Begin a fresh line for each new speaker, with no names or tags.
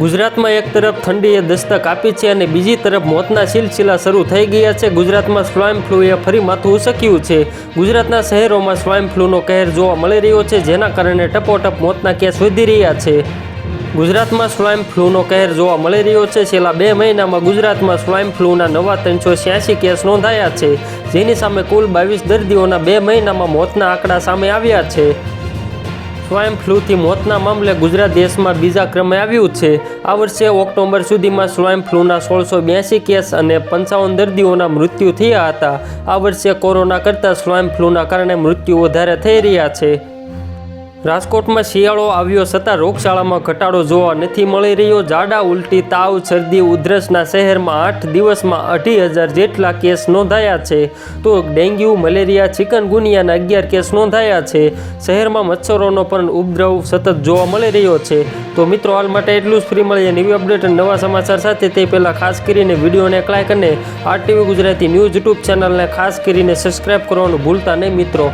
ગુજરાતમાં એક તરફ ઠંડીએ દસ્તક આપી છે અને બીજી તરફ મોતના સિલસિલા શરૂ થઈ ગયા છે. ગુજરાતમાં સ્વાઇન ફ્લૂએ ફરી માથું ઉસક્યું છે. ગુજરાતના શહેરોમાં સ્વાઇન ફ્લૂનો કહેર જોવા મળી રહ્યો છે, જેના કારણે ટપોટપ મોતના કેસ વધી રહ્યા છે. ગુજરાતમાં સ્વાઇન ફ્લૂનો કહેર જોવા મળી રહ્યો છે. છેલ્લા બે મહિનામાં ગુજરાતમાં સ્વાઇન ફ્લૂના નવા ત્રણસો છ્યાસી કેસ નોંધાયા છે, જેની સામે કુલ બાવીસ દર્દીઓના બે મહિનામાં મોતના આંકડા સામે આવ્યા છે. સ્વાઇન ફ્લૂથી મોતના મામલે ગુજરાત દેશમાં બીજા ક્રમે આવ્યું છે. આ વર્ષે ઓક્ટોબર સુધીમાં સ્વાઇન ફ્લૂના સોળસો બ્યાસી કેસ અને પંચાવન દર્દીઓના મૃત્યુ થયા હતા. આ વર્ષે કોરોના કરતાં સ્વાઇન ફ્લૂના કારણે મૃત્યુ વધારે થઈ રહ્યા છે. રાજકોટમાં શિયાળો આવ્યો છતાં રોગચાળામાં ઘટાડો જોવા નથી મળી રહ્યો. જાડા, ઉલટી, તાવ, શરદી, ઉધરસના શહેરમાં આઠ દિવસમાં અઢી હજાર જેટલા કેસ નોંધાયા છે. તો ડેન્ગ્યુ, મલેરિયા ચિકનગુનિયાના અગિયાર કેસ નોંધાયા છે. શહેરમાં મચ્છરોનો પણ ઉપદ્રવ સતત જોવા મળી રહ્યો છે. તો મિત્રો, હાલ માટે એટલું જ. ફ્રી મળીએ નવી અપડેટ અને નવા સમાચાર સાથે. તે પહેલાં ખાસ કરીને વિડીયોને લાઈક અને આરટીવી ગુજરાતી ન્યૂઝ યુટ્યુબ ચેનલને ખાસ કરીને સબસ્ક્રાઈબ કરવાનું ભૂલતા નહીં મિત્રો.